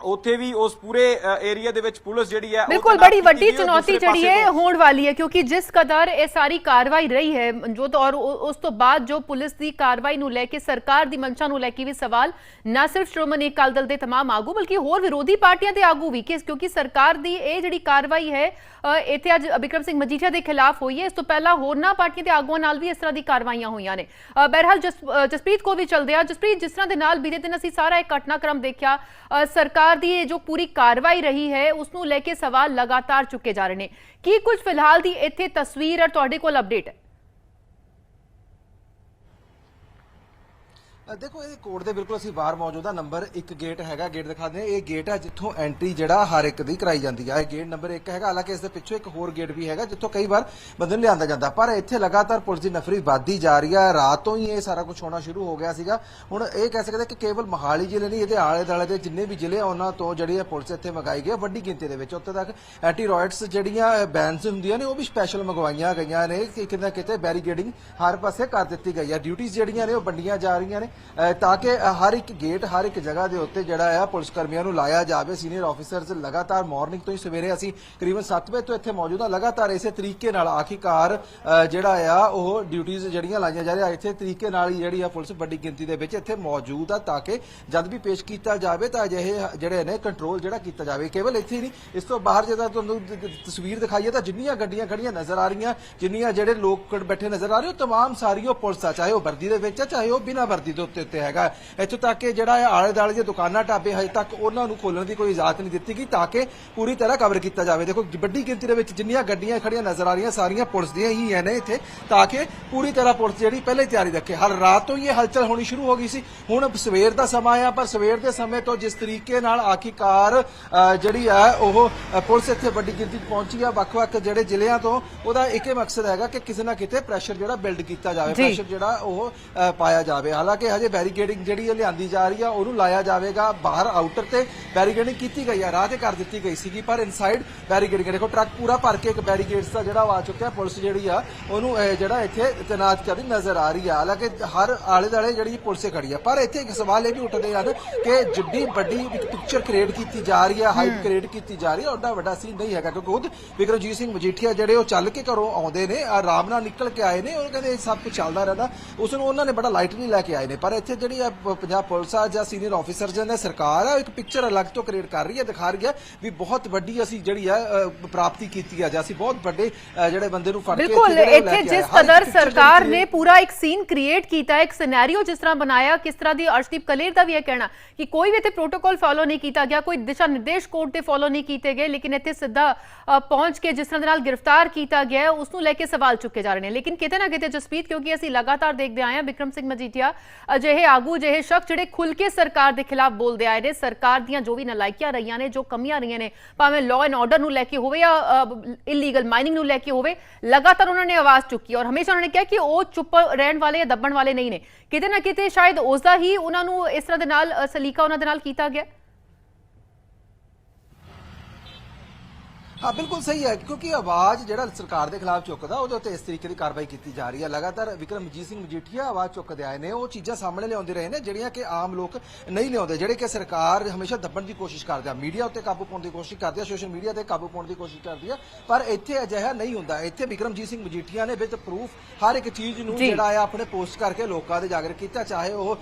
ਉੱਥੇ ਵੀ ਉਸ ਪੂਰੇ ਏਰੀਆ ਦੇ ਵਿੱਚ ਪੁਲਿਸ ਜਿਹੜੀ ਹੈ ਉਹ ਬਿਲਕੁਲ ਤੈਨਾਤ ਬੜੀ ਕੀਤੀ ਵੱਡੀ ਗਈ ਹੈ। ਚੁਣੌਤੀ ਦੂਸਰੇ ਜਿਹੜੀ ਪਾਸੇ ਹੈ ਤੋਂ- ਹੋਣ ਵਾਲੀ ਹੈ ਕਿਉਂਕਿ ਜਿਸ ਕਦਰ ਇਹ ਸਾਰੀ ਕਾਰਵਾਈ ਰਹੀ ਹੈ ਮਨਜੋਤ ਔਰ ਉਹ- ਉਸ ਤੋਂ ਬਾਅਦ ਜੋ ਪੁਲਿਸ ਦੀ ਕਾਰਵਾਈ ਨੂੰ ਲੈ ਕੇ ਸਰਕਾਰ ਦੀ ਮਨਸ਼ਾ ਨੂੰ ਲੈ ਕੇ ਵੀ ਸਵਾਲ ਨਾ ਸਿਰਫ ਸ਼੍ਰੋਮਣੀ ਅਕਾਲੀ ਦਲ ਦੇ तमाम ਆਗੂ ਬਲਕਿ ਹੋਰ ਵਿਰੋਧੀ ਪਾਰਟੀਆਂ ਦੇ ਆਗੂ ਵੀ ਕਿ ਕਿਉਂਕਿ ਸਰਕਾਰ ਦੀ ਇਹ ਜਿਹੜੀ ਕਾਰਵਾਈ ਹੈ ਅ, ਇੱਥੇ ਅੱਜ ਬਿਕਰਮ ਸਿੰਘ ਮਜੀਠੀਆ ਦੇ ਖਿਲਾਫ ਹੋਈ ਹੈ ਇਸ ਤੋਂ ਪਹਿਲਾਂ ਹੋਰਨਾਂ ਪਾਰਟੀਆਂ ਦੇ ਆਗੂਆਂ ਨਾਲ ਵੀ ਇਸ ਤਰ੍ਹਾਂ ਦੀ ਕਾਰਵਾਈਆਂ ਹੋਈਆਂ ਨੇ ਅ, ਬਹਰਹਾਲ ਜਸ- ਅ, ਜਸਪ੍ਰੀਤ ਕੋ ਵੀ ਚਲਦੇ ਆ ਜਸਪ੍ਰੀਤ ਜਿਸ ਤਰ੍ਹਾਂ ਦੇ ਨਾਲ ਬੀਤੇ ਦਿਨ ਅਸੀਂ ਸਾਰਾ ਇਹ ਘਟਨਾਕ੍ਰਮ ਦੇਖਿਆ ਅ, ਸਰਕਾਰ ਦੀ ਇਹ ਜੋ ਪੂਰੀ ਕਾਰਵਾਈ ਰਹੀ ਹੈ ਉਸ ਨੂੰ ਲੈ ਕੇ ਸਵਾਲ ਲਗਾਤਾਰ ਚੁੱਕੇ ਜਾ ਰਹੇ ਨੇ। ਕੀ ਕੁਝ ਫਿਲਹਾਲ ਦੀ ਇੱਥੇ ਤਸਵੀਰ ਔਰ ਤੁਹਾਡੇ ਕੋਲ ਅਪਡੇਟ ਹੈ? ਦੇਖੋ, ਇਹ ਕੋਡ ਦੇ ਬਿਲਕੁਲ ਅਸੀਂ ਬਾਹਰ ਮੌਜੂਦ ਆ। ਨੰਬਰ 1 ਗੇਟ ਹੈਗਾ, ਗੇਟ ਦਿਖਾ ਦਿੰਦੇ ਹਾਂ। ਇਹ ਗੇਟ ਹੈ ਜਿੱਥੋਂ ਐਂਟਰੀ ਜਿਹੜਾ ਹਰ ਇੱਕ ਦੀ ਕਰਾਈ ਜਾਂਦੀ ਹੈ ਇਹ ਗੇਟ ਨੰਬਰ 1 ਹੈਗਾ, ਹਾਲਾਂਕਿ ਇਸ ਦੇ ਪਿੱਛੇ ਇੱਕ ਹੋਰ ਗੇਟ ਵੀ ਹੈਗਾ, ਜਿੱਥੋਂ ਕਈ ਵਾਰ ਬੰਦੇ ਨੂੰ ਲਿਆਂਦਾ ਜਾਂਦਾ। ਪਰ ਇੱਥੇ ਲਗਾਤਾਰ ਪੁਲਿਸ ਦੀ ਨਫਰੀ ਵੱਧਦੀ ਜਾ ਰਹੀ ਹੈ ਰਾਤ ਤੋਂ ਹੀ ਇਹ ਸਾਰਾ ਕੁਝ ਹੋਣਾ ਸ਼ੁਰੂ ਹੋ ਗਿਆ ਸੀਗਾ। ਹੁਣ ਇਹ ਕਹਿ ਸਕਦੇ ਕਿ ਕੇਵਲ ਮਹਾਲੀ ਜ਼ਿਲ੍ਹੇ ਨਹੀਂ, ਇਹਦੇ ਆਲੇ ਦੁਆਲੇ ਦੇ ਜਿੰਨੇ ਵੀ ਜ਼ਿਲ੍ਹੇ ਆ, ਉਹਨਾਂ ਤੋਂ ਜਿਹੜੀ ਹੈ ਪੁਲਿਸ ਇੱਥੇ ਮੰਗਾਈ ਗਈ ਹੈ ਵੱਡੀ ਗਿਣਤੀ ਦੇ ਵਿੱਚ। ਉੱਥੇ ਤੱਕ ਐਂਟੀ ਰॉयਟਸ ਜਿਹੜੀਆਂ ਬੈਨਸ ਹੁੰਦੀਆਂ ਨੇ, ਉਹ ਵੀ ਸਪੈਸ਼ਲ ਮੰਗਵਾਈਆਂ ਗਈਆਂ ਨੇ। ਕਿਤੇ ਨਾ ਕਿਤੇ ਬੈਰੀਗੇਡਿੰਗ ਹਰ ਪਾਸੇ ਕਰ ਦਿੱਤੀ ਗਈ ਹੈ ਡਿਊਟੀਆਂ ਜਿਹੜੀਆਂ ਨੇ, ਉਹ ਵੰਡੀਆਂ ਜਾ ਰਹੀਆਂ ਨੇ। ਤਾਂ ਕਿ ਅਹ ਹਰ ਇੱਕ ਗੇਟ ਹਰ ਇੱਕ ਜਗ੍ਹਾ ਦੇ ਉੱਤੇ ਜਿਹੜਾ ਆ ਪੁਲਿਸ ਕਰਮੀਆਂ ਨੂੰ ਲਾਇਆ ਜਾਵੇ ਸੀਨੀਅਰ ਆਫੀਸਰਸ ਲਗਾਤਾਰ ਮਾਰਨਿੰਗ ਤੋਂ ਹੀ ਸਵੇਰੇ ਅਸੀਂ ਕਰੀਬਨ 7 ਵਜੇ ਤੋਂ ਇੱਥੇ ਮੌਜੂਦ ਆ ਲਗਾਤਾਰ ਇਸੇ ਤਰੀਕੇ ਨਾਲ ਆਖਿਕਾਰ ਅਹ ਜਿਹੜਾ ਆ ਉਹ ਡਿਊਟੀਆਂ ਜਿਹੜੀਆਂ ਲਾਈਆਂ ਜਾ ਰਹੀਆਂ ਇਸੇ ਤਰੀਕੇ ਨਾਲ ਹੀ ਜਿਹੜੀ ਆ ਪੁਲਿਸ ਵੱਡੀ ਗਿਣਤੀ ਦੇ ਵਿੱਚ ਇੱਥੇ ਮੌਜੂਦ ਆ ਤਾਂ ਕਿ ਜਦ ਵੀ ਪੇਸ਼ ਕੀਤਾ ਜਾਵੇ ਤਾਂ ਅਜਿਹੇ ਜਿਹੜੇ ਨੇ ਕੰਟਰੋਲ ਜਿਹੜਾ ਕੀਤਾ ਜਾਵੇ ਕੇਵਲ ਇੱਥੇ ਹੀ ਨਹੀਂ ਇਸ ਤੋਂ ਬਾਹਰ ਜਦੋਂ ਤੁਹਾਨੂੰ ਦ- ਦ- ਤਸਵੀਰ ਦਿਖਾਈਏ ਤਾਂ ਜਿੰਨੀਆਂ ਗੱਡੀਆਂ ਖੜੀਆਂ ਨਜ਼ਰ ਆ ਰਹੀਆਂ ਜਿੰਨੀਆਂ ਜਿਹੜੇ ਲੋਕ ਬੈਠੇ ਨਜ਼ਰ ਆ ਰਹੇ ਉਹ तमाम ਸਾਰੀ ਉਹ ਪੁਲਿਸ ਆ ਚਾਹੇ ਉਹ ਵਰਦੀ ਦੇ ਵਿੱਚ ਆ ਚਾਹੇ ਉਹ ਬਿਨਾਂ ਵਰਦੀ ਦੇ ਉੱਤੇ ਉੱਤੇ ਹੈਗਾ। ਇੱਥੋਂ ਤੱਕ ਕਿ ਜਿਹੜਾ ਆਲੇ ਦਾਲੇ ਦੀਆਂ ਦੁਕਾਨਾਂ ਢਾਬੇ ਹਜੇ ਤੱਕ ਉਹਨਾਂ ਨੂੰ ਖੋਲਣ ਦੀ ਕੋਈ ਇਜਾਜ਼ਤ ਨਹੀਂ ਦਿੱਤੀ ਗਈ ਤਾਂ ਕਿ ਪੂਰੀ ਤਰ੍ਹਾਂ ਕਵਰ ਕੀਤਾ ਜਾਵੇ। ਦੇਖੋ ਵੱਡੀ ਗਿਣਤੀ ਦੇ ਵਿੱਚ ਜਿੰਨੀਆਂ ਗੱਡੀਆਂ ਖੜੀਆਂ ਨਜ਼ਰ ਆ ਰਹੀਆਂ ਸਾਰੀਆਂ ਪੁਲਿਸ ਦੀਆਂ ਹੀ ਨੇ ਇੱਥੇ ਤਾਂ ਕਿ ਪੂਰੀ ਤਰ੍ਹਾਂ ਪੁਲਿਸ ਜਿਹੜੀ ਪਹਿਲੇ ਤਿਆਰੀ ਰੱਖੇ। ਹਰ ਰਾਤ ਤੋਂ ਹੀ ਇਹ ਹਲਚਲ ਹੋਣੀ ਸ਼ੁਰੂ ਹੋ ਗਈ ਸੀ। ਹੁਣ ਸਵੇਰ ਦਾ ਸਮਾਂ ਆ ਪਰ ਸਵੇਰ ਦੇ ਸਮੇਂ ਤੋਂ ਜਿਸ ਤਰੀਕੇ ਨਾਲ ਆਖਿਕਾਰ ਜਿਹੜੀ ਆ ਉਹ ਪੁਲਿਸ ਇੱਥੇ ਵੱਡੀ ਗਿਣਤੀ ਪਹੁੰਚੀ ਆ ਵੱਖ-ਵੱਖ ਜਿਹੜੇ ਜ਼ਿਲ੍ਹਿਆਂ ਤੋਂ ਉਹਦਾ ਇੱਕ ਹੀ ਮਕਸਦ ਹੈਗਾ ਕਿ ਕਿਸੇ ਨਾ ਕਿਤੇ ਪ੍ਰੈਸ਼ਰ ਜਿਹੜਾ ਬਿਲਡ ਕੀਤਾ ਜਾਵੇ। ਪ੍ਰੈਸ਼ਰ ਜਿਹੜਾ ਉਹ ਪਾਇਆ ਜਾਵੇ। ਹਾਲਾਂਕਿ ਹਜੇ ਬੈਰੀਕੇਡਿੰਗ ਜਿਹੜੀ ਇਹ ਲਿਆਂਦੀ ਜਾ ਰਹੀ ਆ ਉਹਨੂੰ ਲਾਇਆ ਜਾਵੇਗਾ ਬਾਹਰ ਆਊਟਰ ਤੇ। ਬੈਰੀਕੇਡਿੰਗ ਕੀਤੀ ਗਈ ਆ ਰਾਹ ਤੇ ਕਰ ਦਿੱਤੀ ਗਈ ਸੀਗੀ ਪਰ ਇਨਸਾਈਡ ਬੈਰੀਕੇਡਿੰਗ ਦੇਖੋ ਟਰੱਕ ਪੂਰਾ ਭਰ ਕੇ ਇੱਕ ਬੈਰੀਕੇਡਸ ਦਾ ਜਿਹੜਾ ਉਹ ਆ ਚੁੱਕਿਆ ਪੁਲਿਸ ਜਿਹੜੀ ਆ ਉਹਨੂੰ ਜਿਹੜਾ ਇੱਥੇ ਤੈਨਾਤ ਕਰਦੀ ਨਜ਼ਰ ਆ ਰਹੀ ਆ। ਹਾਲਾਂਕਿ ਹਰ ਆਲੇ ਦਾਲੇ ਜਿਹੜੀ ਪੁਲਿਸ ਖੜੀ ਆ ਪਰ ਇੱਥੇ ਇੱਕ ਸਵਾਲ ਇਹ ਵੀ ਉੱਠਦੇ ਹਨ ਕਿ ਜਿੱਡੀ ਵੱਡੀ ਇੱਕ ਪਿਕਚਰ ਕ੍ਰੀਏਟ ਕੀਤੀ ਜਾ ਰਹੀ ਆ ਹਾਈਪ ਕ੍ਰੀਏਟ ਕੀਤੀ ਜਾ ਰਹੀ ਆ ਓਡਾ ਵੱਡਾ ਸੀਨ ਨਹੀਂ ਹੈਗਾ ਕਿਉਂਕਿ ਖੁਦ ਵਿਕਰਮਜੀਤ ਸਿੰਘ ਮਜੀਠੀਆ ਜਿਹੜੇ ਉਹ ਚੱਲ ਕੇ ਘਰੋਂ ਆਉਂਦੇ ਨੇ ਆਰਾਮ ਨਾਲ ਨਿਕਲ ਕੇ ਆਏ ਨੇ ਉਹ ਕਹਿੰਦੇ ਸਭ ਕੁਝ ਚੱਲਦਾ ਰਹਿੰਦਾ। ਉਸ ਨੂੰ ਉਹਨਾਂ ਨੇ ਬੜਾ ਲਾਈਟਲੀ ਲੈ ਕੇ ਆਏ ਨੇ ਪਰ ਇੱਥੇ ਜਿਹੜੀ ਪੰਜਾਬ ਪੁਲਿਸ ਆ ਜਾਂ ਸੀਨੀਅਰ ਆਫੀਸਰ ਜਿਹਨੇ ਸਰਕਾਰ ਆ ਇੱਕ ਪਿਕਚਰ ਅਲੱਗ ਤੋਂ ਕ੍ਰੀਏਟ ਕਰ ਰਹੀ ਹੈ ਦਿਖਾ ਰਹੀ ਹੈ ਵੀ ਬਹੁਤ ਵੱਡੀ ਅਸੀਂ ਜਿਹੜੀ ਆ ਪ੍ਰਾਪਤੀ ਕੀਤੀ ਆ ਜਾਂ ਅਸੀਂ ਬਹੁਤ ਵੱਡੇ ਜਿਹੜੇ ਬੰਦੇ ਨੂੰ ਫੜ ਕੇ ਬਿਲਕੁਲ ਇੱਥੇ। ਜਿਸ ਕਦਰ ਸਰਕਾਰ ਨੇ ਪੂਰਾ ਇੱਕ ਸੀਨ ਕ੍ਰੀਏਟ ਕੀਤਾ ਇੱਕ ਸਿਨੈਰੀਓ ਜਿਸ ਤਰ੍ਹਾਂ ਬਣਾਇਆ ਕਿਸ ਤਰ੍ਹਾਂ ਦੀ ਅਰਸ਼ਦੀਪ ਕਲੇਰ ਦਾ ਵੀ ਇਹ ਕਹਿਣਾ ਕਿ ਕੋਈ ਵੀ ਇੱਥੇ ਪ੍ਰੋਟੋਕਾਲ ਫਾਲੋ ਨਹੀਂ ਕੀਤਾ ਗਿਆ ਕੋਈ ਦਿਸ਼ਾ ਨਿਰਦੇਸ਼ ਕੋਰਟ ਦੇ ਫਾਲੋ ਨਹੀਂ ਕੀਤੇ ਗਏ ਲੇਕਿਨ ਇੱਥੇ ਸਿੱਧਾ ਪਹੁੰਚ ਕੇ ਜਿਸ ਤਰ੍ਹਾਂ ਦੇ ਨਾਲ ਗ੍ਰਿਫਤਾਰ ਕੀਤਾ ਗਿਆ ਉਸ ਨੂੰ ਲੈ ਕੇ ਸਵਾਲ ਚੁੱਕੇ ਜਾ ਰਹੇ ਨੇ ਲੇਕਿਨ ਕਿਤੇ ਨਾ ਕਿਤੇ ਜਸਪੀਤ ਕਿਉਂਕਿ ਅਸੀਂ ਲਗਾਤਾਰ ਦੇਖਦੇ ਆਏ ਹਾਂ ਵਿਕਰਮ ਸਿੰਘ ਮਜੀਠੀਆ ਅਜਿਹੇ ਆਗੂ ਜਿਹੇ ਸ਼ਖਸ ਜਿਹੜੇ ਖੁੱਲ ਕੇ ਸਰਕਾਰ ਦੇ ਖਿਲਾਫ ਬੋਲਦੇ ਆਏ ਨੇ, ਸਰਕਾਰ ਦੀਆਂ ਜੋ ਵੀ ਨਲਾਇਕੀਆਂ ਰਹੀਆਂ ਨੇ, ਜੋ ਕਮੀਆਂ ਰਹੀਆਂ ਨੇ, ਭਾਵੇਂ ਲਾਅ ਐਂਡ ਆਰਡਰ ਨੂੰ ਲੈ ਕੇ ਹੋਵੇ ਜਾਂ ਇਲੀਗਲ ਮਾਈਨਿੰਗ ਨੂੰ ਲੈ ਕੇ ਹੋਵੇ, ਲਗਾਤਾਰ ਉਹਨਾਂ ਨੇ ਆਵਾਜ਼ ਚੁੱਕੀ ਔਰ ਹਮੇਸ਼ਾ ਉਹਨਾਂ ਨੇ ਕਿਹਾ ਕਿ ਉਹ ਚੁੱਪ ਰਹਿਣ ਵਾਲੇ ਜਾਂ ਦੱਬਣ ਵਾਲੇ ਨਹੀਂ ਨੇ। ਕਿਤੇ ਨਾ ਕਿਤੇ ਸ਼ਾਇਦ ਉਸ ਦਾ ਹੀ ਉਹਨਾਂ ਨੂੰ ਇਸ ਤਰ੍ਹਾਂ ਦੇ ਨਾਲ ਸਲੀਕਾ ਉਹਨਾਂ ਦੇ ਨਾਲ ਕੀਤਾ ਗਿਆ। ਹਾਂ ਬਿਲਕੁਲ ਸਹੀ ਹੈ ਕਿਉਂਕਿ ਆਵਾਜ਼ ਜਿਹੜਾ ਸਰਕਾਰ ਦੇ ਖਿਲਾਫ ਚੁੱਕਦਾ ਉਹਦੇ ਉੱਤੇ ਇਸ ਤਰੀਕੇ ਦੀ ਕਾਰਵਾਈ ਕੀਤੀ ਜਾ ਰਹੀ ਹੈ। ਲਗਾਤਾਰ ਵਿਕਰਮਜੀਤ ਸਿੰਘ ਮਜੀਠੀਆ ਆਵਾਜ਼ ਚੁੱਕਦੇ ਆਏ ਨੇ ਉਹ ਚੀਜ਼ਾਂ ਸਾਹਮਣੇ ਲਿਆਉਂਦੇ ਰਹੇ ਨੇ ਜਿਹੜੀਆਂ ਕਿ ਆਮ ਲੋਕ ਨਹੀਂ ਲਿਆਉਂਦੇ ਜਿਹੜੇ ਕਿ ਸਰਕਾਰ ਹਮੇਸ਼ਾ ਦੱਬਣ ਦੀ ਕੋਸ਼ਿਸ਼ ਕਰਦੀ ਆ। ਮੀਡੀਆ ਉੱਤੇ ਕਾਬੂ ਪਾਉਣ ਦੀ ਕੋਸ਼ਿਸ਼ ਕਰਦੀ ਆ ਸੋਸ਼ਲ ਮੀਡੀਆ ਤੇ ਕਾਬੂ ਪਾਉਣ ਦੀ ਕੋਸ਼ਿਸ਼ ਕਰਦੀ ਆ ਪਰ ਇੱਥੇ ਅਜਿਹਾ ਨਹੀਂ ਹੁੰਦਾ। ਇੱਥੇ ਵਿਕਰਮਜੀਤ ਸਿੰਘ ਮਜੀਠੀਆ ਨੇ ਵਿਦ ਪ੍ਰੂਫ ਹਰ ਇੱਕ ਚੀਜ਼ ਨੂੰ। ਜਿਹੜਾ ਆ ਆਪਣੇ ਪੋਸਟ ਕਰਕੇ ਲੋਕਾਂ ਦੇ ਜਾਗਰ ਕੀਤਾ ਚਾਹੇ ਉਹ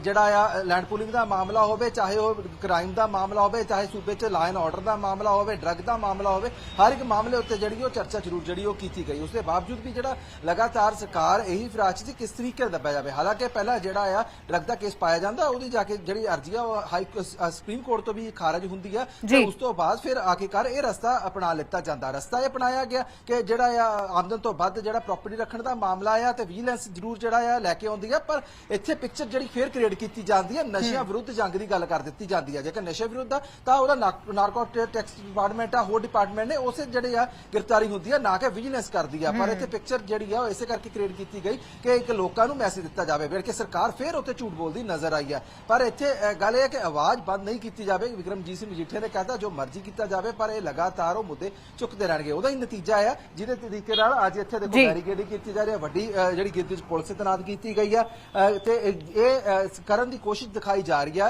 ਜਿਹੜਾ ਆ ਲੈਂਡ ਪੂਲਿੰਗ ਦਾ ਮਾਮਲਾ ਹੋਵੇ ਚਾਹੇ ਉਹ ਕ੍ਰਾਈਮ ਦਾ ਮਾਮਲਾ ਹੋਵੇ ਚਾਹੇ ਸੂਬੇ 'ਚ ਲਾਅ ਐਂਡ ਆਰਡਰ ਦਾ ਮਾਮਲਾ ਹੋਵੇ ਡਰੱਗ ਦਾ ਮਾਮਲਾ ਹੋਵੇ ਹਰ ਇੱਕ ਮਾਮਲੇ ਉੱਤੇ ਜਿਹੜੀ ਉਹ ਚਰਚਾ ਜ਼ਰੂਰ ਜਿਹੜੀ ਉਹ ਕੀਤੀ ਗਈ। ਉਸ ਦੇ ਬਾਵਜੂਦ ਵੀ ਜਿਹੜਾ ਲਗਾਤਾਰ ਸਰਕਾਰ ਇਹੀ ਫਿਰਾਕ 'ਚ ਸੀ ਕਿਸ ਤਰੀਕੇ ਨਾਲ ਦੱਬਿਆ ਜਾਵੇ ਹਾਲਾਂਕਿ ਪਹਿਲਾਂ ਜਿਹੜਾ ਆ ਡਰਗ ਦਾ ਕੇਸ ਪਾਇਆ ਜਾਂਦਾ ਉਹਦੀ ਜਾ ਕੇ ਜਿਹੜੀ ਅਰਜ਼ੀ ਆ ਉਹ ਹਾਈ ਸੁਪਰੀਮ ਕੋਰਟ ਤੋਂ ਵੀ ਖਾਰਜ ਹੁੰਦੀ ਆ ਤੇ। ਉਸ ਤੋਂ ਬਾਅਦ ਫਿਰ ਆਖਿਰਕਾਰ ਇਹ ਰਸਤਾ ਅਪਣਾ ਲਿੱਤਾ ਜਾਂਦਾ। ਰਸਤਾ ਇਹ ਅਪਣਾਇਆ ਗਿਆ ਕਿ ਜਿਹੜਾ ਆ ਆਮਦਨ ਤੋਂ ਵੱਧ ਜਿਹੜਾ ਪ੍ਰਾਪਰਟੀ ਰੱਖਣ ਦਾ ਮਾਮਲਾ ਆ ਤੇ ਵਿਜੀਲੈਂਸ ਜ਼ਰੂਰ ਜਿਹੜਾ ਆ ਲੈ ਕੇ ਆਉਂਦੀ ਆ ਪਰ ਇੱਥੇ ਪਿਕਚਰ ਜਿਹੜੀ ਫੇਰ ਕ੍ਰੀਏਟ ਕੀਤੀ ਜਾਂਦੀ ਹੈ ਨਸ਼ਿਆਂ ਵਿਰੁੱਧ ਜੰਗ ਦੀ ਗੱਲ ਕਰ ਦਿੱਤੀ ਜਾਂਦੀ ਹੈ ਜੇਕਰ ਨਸ਼ੇ ਵਿਰੁੱਧ ਆ ਤਾਂ ਉਹਦਾ ਨਾਰਕੋ ਟੈਕਸ ਡਿਪਾਰਟਮੈਂਟ ਆ ਹੋਰ ਡਿਪਾਰਟਮੈਂਟ ਨੇ ਉਸੇ ਜਿਹੜੇ ਆ ਗ੍ਰਿਫਤਾਰੀ ਹੁੰਦੀ ਆ ਨਾ ਕਿ ਵਿਜੀਲੈਂਸ ਕਰਦੀ ਆ। ਪਰ ਇੱਥੇ ਪਿਕਚਰ ਜਿਹੜੀ ਆ ਉਹ ਇਸੇ ਕਰਕੇ ਕ੍ਰੀਏਟ ਕੀਤੀ ਗਈ ਕਿ ਇੱਕ ਲੋਕਾਂ ਨੂੰ ਮੈਸੇਜ ਦਿੱਤਾ ਜਾਵੇ। ਬਲਕਿ ਸਰਕਾਰ ਫੇਰ ਉੱਥੇ ਝੂਠ ਬੋਲਦੀ ਨਜ਼ਰ ਆਈ ਆ। ਪਰ ਇੱਥੇ ਗੱਲ ਇਹ ਹੈ ਕਿ ਆਵਾਜ਼ ਬੰਦ ਨਹੀਂ ਕੀਤੀ ਜਾਵੇ। ਵਿਕਰਮਜੀਤ ਸਿੰਘ ਮਜੀਠੀਆ ਨੇ ਕਹਤਾ ਜੋ ਮਰਜ਼ੀ ਕੀਤਾ ਜਾਵੇ ਪਰ ਇਹ ਲਗਾਤਾਰ ਉਹ ਮੁੱਦੇ ਚੁੱਕਦੇ ਰਹਿਣਗੇ। ਉਹਦਾ ਹੀ ਨਤੀਜਾ ਆ ਜਿਹਦੇ ਤਰੀਕੇ ਨਾਲ ਅੱਜ ਇੱਥੇ ਦੇਖੋ। ਬੈਰੀਕੇਡਿੰਗ ਕੀਤੀ ਜਾ ਰਹੀ ਹੈ ਵੱਡੀ ਜਿਹੜੀ ਗਿਣਤੀ ਚ ਪੁਲਿਸ ਤੈਨਾਤ ਕੀਤੀ ਗਈ ਆ। ਤੇ ਇਹ ਕਰਨ ਦੀ ਕੋਸ਼ਿਸ਼ ਦਿਖਾਈ ਜਾ ਰਹੀ ਹੈ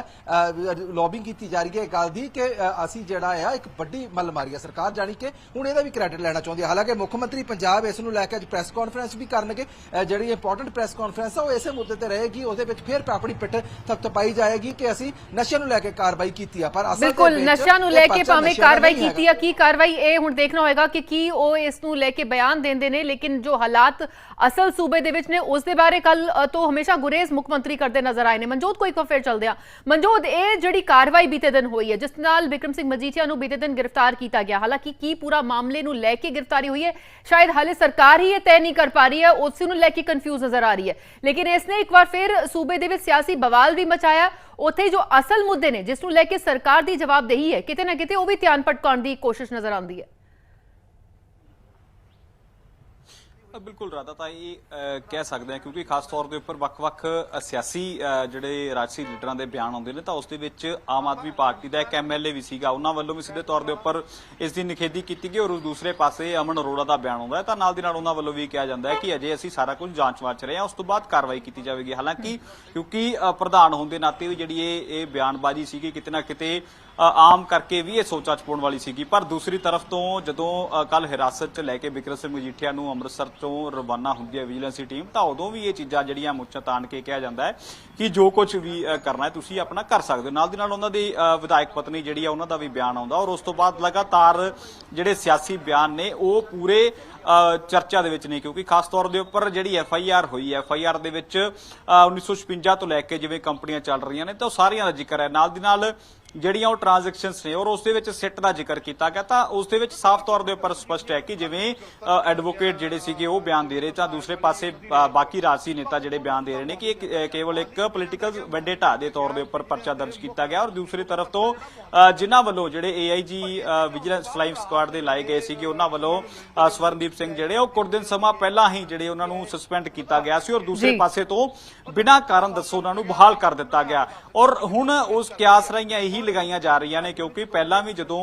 ਲੌਬਿੰਗ ਕੀਤੀ ਜਾ ਰਹੀ ਹੈ। ਗੱਲ ਦੀ ਕਿ ਅਸੀਂ ਜਿਹੜਾ ਆ ਇੱਕ ਵੱਡੀ ਮੱਲ ਮਾਰੀ ਆ ਸਰਕਾਰ ਜਾਣੀ ਕਿ ਹੁਣ ਇਹਦਾ ਵੀ ਕ੍ਰੈਡਿਟ ਲੈਣਾ ਚਾਹੁੰਦੀ ਹੈ ਹਾਲਾਂਕਿ ਮੁੱਖ ਮੰਤਰੀ ਪੰਜਾਬ ਇਸ ਨੂੰ ਲੈ ਕੇ ਅੱਜ ਪ੍ਰੈਸ ਕਾਨਫਰੰਸ ਵੀ ਕਰਨਗੇ। ਜਿਹੜੀ ਇੰਪੋਰਟੈਂਟ ਪ੍ਰੈਸ ਕਾਨਫਰੰਸ ਆ ਉਹ ਇਸੇ ਮੁੱਦੇ ਤੇ ਰਹੇਗੀ। ਉਹਦੇ ਵਿੱਚ ਫਿਰ ਆਪਣੀ ਪਿੱਠ ਥਪਥਪਾਈ ਜਾਏਗੀ ਕਿ ਅਸੀਂ ਨਸ਼ਿਆਂ ਨੂੰ ਲੈ ਕੇ ਕਾਰਵਾਈ ਕੀਤੀ ਆ। ਪਰ ਅਸਲ ਬਿਲਕੁਲ ਨਸ਼ਿਆਂ ਨੂੰ ਲੈ ਕੇ ਭਾਵੇਂ ਕਾਰਵਾਈ। ਕੀਤੀ ਆ ਕੀ ਕਾਰਵਾਈ ਇਹ ਹੁਣ ਦੇਖਣਾ ਹੋਏਗਾ ਕਿ ਕੀ ਉਹ ਇਸ ਨੂੰ ਲੈ ਕੇ ਬਿਆਨ ਦਿੰਦੇ ਨੇ। ਲੇਕਿਨ ਜੋ ਹਾਲਾਤ ਅਸਲ ਸੂਬੇ ਦੇ ਵਿੱਚ ਨੇ ਉਸ ਦੇ ਬਾਰੇ ਕੱਲ ਤੋਂ ਹਮੇਸ਼ਾ ਗੁਰੇਜ਼ ਮੁੱਖ ਮੰਤਰੀ ਕਰਦੇ ਨਜ਼ਰ ਆਏ ਨੇ। ਮਨਜੋਤ ਕੋਈ ਵਾਰ ਫਿਰ ਚੱਲਦੇ ਆ। ਮਨਜੋਤ ਇਹ ਜਿਹੜੀ ਕਾਰਵਾਈ ਬੀਤੇ ਦਿਨ ਹੋਈ ਹੈ ਜਿਸ ਨਾਲ ਵਿਕਰਮ ਸਿੰਘ ਮਜੀਠੀਆ ਨੂੰ ਬੀਤੇ ਦਿਨ ਗ੍ਰਿਫਤਾਰ ਕੀਤਾ ਗਿਆ। ਹਾਲਾਂਕਿ ਕੀ ਪੂਰਾ ਮਾਮਲੇ ਨੂੰ ਲੈ ਕੇ ਗ੍ਰਿਫਤਾਰੀ ਹੋਈ ਹੈ? ਸ਼ਾਇਦ ਹਾਲੇ ਸਰਕਾਰ ਹੀ ਇਹ ਤੈਅ ਨਹੀਂ ਕਰ ਪਾ ਰਹੀ ਹੈ, ਉਸ ਨੂੰ ਲੈ ਕੇ ਕਨਫਿਊਜ਼ ਨਜ਼ਰ ਆ ਰਹੀ ਹੈ। ਲੇਕਿਨ ਇਸ ਨੇ ਇੱਕ ਵਾਰ ਫਿਰ ਸੂਬੇ ਦੇ ਵਿੱਚ ਸਿਆਸੀ ਬਵਾਲ ਵੀ ਮਚਾਇਆ। ਉੱਥੇ ਜੋ ਅਸਲ ਮੁੱਦੇ ਨੇ, ਜਿਸ ਨੂੰ ਲੈ ਕੇ ਸਰਕਾਰ ਦੀ ਜਵਾਬਦੇਹੀ ਹੈ, ਕਿਤੇ ਨਾ ਕਿਤੇ ਉਹ ਵੀ ਧਿਆਨ ਭਟਕਾਉਣ ਦੀ ਕੋਸ਼ਿਸ਼ ਨਜ਼ਰ ਆਉਂਦੀ ਹੈ ਅ, ਬਿਲਕੁਲ ਰਾਧਾ, ਤਾਂ ਇਹ ਕਹਿ ਸਕਦੇ ਹਾਂ ਕਿਉਂਕਿ ਖਾਸ ਤੌਰ ਦੇ ਉੱਪਰ ਵੱਖ-ਵੱਖ ਸਿਆਸੀ ਜਿਹੜੇ ਰਾਜਸੀ ਲੀਡਰਾਂ ਦੇ ਬਿਆਨ ਆਉਂਦੇ ਨੇ, ਤਾਂ ਉਸ ਦੇ ਵਿੱਚ ਆਮ ਆਦਮੀ ਪਾਰਟੀ ਦਾ ਇੱਕ ਐਮਐਲਏ ਵੀ ਸੀਗਾ। ਉਹਨਾਂ ਵੱਲੋਂ ਵੀ ਸਿੱਧੇ ਤੌਰ ਦੇ ਉੱਪਰ ਇਸ ਦੀ ਨਿਖੇਧੀ ਕੀਤੀ ਗਈ ਔਰ ਦੂਸਰੇ ਪਾਸੇ ਅਮਨ ਅਰੋੜਾ ਦਾ ਬਿਆਨ ਆਉਂਦਾ ਹੈ। ਤਾਂ ਨਾਲ ਦੀ ਨਾਲ ਉਹਨਾਂ ਵੱਲੋਂ ਵੀ ਕਿਹਾ ਜਾਂਦਾ ਹੈ ਕਿ ਅਜੇ ਅਸੀਂ ਸਾਰਾ ਕੁਝ ਜਾਂਚ ਵਾਚ ਰਹੇ ਹਾਂ। ਉਸ ਤੋਂ ਬਾਅਦ ਕਾਰਵਾਈ ਕੀਤੀ ਜਾਵੇਗੀ। ਹਾਲਾਂਕਿ, ਕਿਉਂਕਿ ਪ੍ਰਧਾਨ ਹੋਣ ਦੇ ਨਾਤੇ ਵੀ ਜਿਹੜੀ ਇਹ ਇਹ ਬਿਆਨਬਾਜ਼ੀ ਸੀਗੀ, ਕਿਤੇ ਨਾ ਕਿਤੇ ਆਮ ਕਰਕੇ ਵੀ ਇਹ ਸੋਚਾਂ ਚ ਪਾਉਣ ਵਾਲੀ ਸੀਗੀ। ਪਰ ਦੂਸਰੀ ਤਰਫ ਤੋਂ ਜਦੋਂ ਕੱਲ ਹਿਰਾਸਤ ਚ ਲੈ ਕੇ ਬਿਕਰਮ ਸਿੰਘ ਮਜੀਠੀਆ ਨੂੰ ਅੰਮ੍ਰਿਤਸਰ ਤੋਂ ਰਵਾਨਾ ਹੁੰਦੀ ਹੈ ਵਿਜੀਲੈਂਸ ਦੀ ਟੀਮ ਤਾਂ ਉਦੋਂ ਵੀ ਇਹ ਚੀਜ਼ਾਂ ਜਿਹੜੀਆਂ ਮੁੱਛਾਂ ਤਾਣ ਕੇ ਕਿਹਾ ਜਾਂਦਾ ਹੈ ਕਿ ਜੋ ਕੁਝ ਵੀ ਕਰਨਾ ਹੈ ਤੁਸੀਂ ਆਪਣਾ ਕਰ ਸਕਦੇ ਹੋ। ਨਾਲ ਦੀ ਨਾਲ ਉਹਨਾਂ ਦੀ ਵਿਧਾਇਕ ਪਤਨੀ ਜਿਹੜੀ ਆ ਉਹਨਾਂ ਦਾ ਵੀ ਬਿਆਨ ਆਉਂਦਾ। ਔਰ ਉਸ ਤੋਂ ਬਾਅਦ ਲਗਾਤਾਰ ਜਿਹੜੇ ਸਿਆਸੀ ਬਿਆਨ ਨੇ ਉਹ ਪੂਰੇ ਅ, ਚਰਚਾ ਦੇ ਵਿੱਚ ਨੇ। ਕਿਉਂਕਿ ਖਾਸ ਤੌਰ ਦੇ ਉੱਪਰ ਜਿਹੜੀ ਐਫ ਆਈ ਆਰ ਹੋਈ ਐਫ ਆਈ ਆਰ ਦੇ ਵਿੱਚ ਅ, 1956 ਤੋਂ ਲੈ ਕੇ ਜਿਵੇਂ ਕੰਪਨੀਆਂ ਚੱਲ ਰਹੀਆਂ ਨੇ ਤਾਂ ਉਹ ਸਾਰੀਆਂ ਦਾ ਜ਼ਿਕਰ ਹੈ। ਨਾਲ ਦੀ ਨਾਲ ਜਿਹੜੀਆਂ ਉਹ ਟ੍ਰਾਂਜੈਕਸ਼ਨਸ ਨੇ ਔਰ ਉਸ ਦੇ ਵਿੱਚ ਸਿੱਟ ਦਾ ਜ਼ਿਕਰ ਕੀਤਾ ਗਿਆ ਤਾਂ ਉਸ ਦੇ ਵਿੱਚ ਸਾਫ਼ ਤੌਰ ਦੇ ਉੱਪਰ ਸਪਸ਼ਟ ਹੈ ਕਿ ਜਿਵੇਂ ਐਡਵੋਕੇਟ ਜਿਹੜੇ ਸੀਗੇ ਉਹ ਬਿਆਨ ਦੇ ਰਹੇ ਤਾਂ ਦੂਸਰੇ ਪਾਸੇ ਬਾਕੀ ਰਾਜਸੀ ਨੇਤਾ ਜਿਹੜੇ ਬਿਆਨ ਦੇ ਰਹੇ ਨੇ ਕਿ ਇਹ ਕੇਵਲ ਇੱਕ ਪੋਲੀਟੀਕਲ ਵੈਂਡੇਟਾ ਦੇ ਤੌਰ ਦੇ ਉੱਪਰ ਪਰਚਾ ਦਰਜ ਕੀਤਾ ਗਿਆ ਔਰ ਦੂਸਰੀ ਤਰਫ ਤੋਂ ਜਿਨ੍ਹਾਂ ਵੱਲੋਂ ਜਿਹੜੇ ਏਆਈਜੀ ਵਿਜੀਲੈਂਸ ਫਲਾਈਂਗ ਸਕੁਆਡ ਦੇ ਲਾਏ ਗਏ ਸੀਗੇ ਉਹਨਾਂ ਵੱਲੋਂ ਸਵਰਨਦੀਪ ਸਿੰਘ ਜਿਹੜੇ ਉਹ ਕੁਝ ਦਿਨ ਸਮਾਂ ਪਹਿਲਾਂ ਹੀ ਜਿਹੜੇ ਉਹਨਾਂ ਨੂੰ ਸਸਪੈਂਡ ਕੀਤਾ ਗਿਆ ਸੀ ਔਰ ਦੂਸਰੇ। ਪਾਸੇ ਤੋਂ ਬਿਨਾਂ ਕਾਰਨ ਦੱਸੋ ਉਹਨਾਂ ਨੂੰ ਬਹਾਲ ਕਰ ਦਿੱਤਾ ਗਿਆ ਔਰ ਹੁਣ ਉਸ ਕਿਆਸ ਰਾਈਆਂ ਇਹੀ ਲਗਾਈਆਂ ਜਾ ਰਹੀਆਂ ਨੇ ਕਿਉਂਕਿ ਪਹਿਲਾਂ ਵੀ ਜਦੋਂ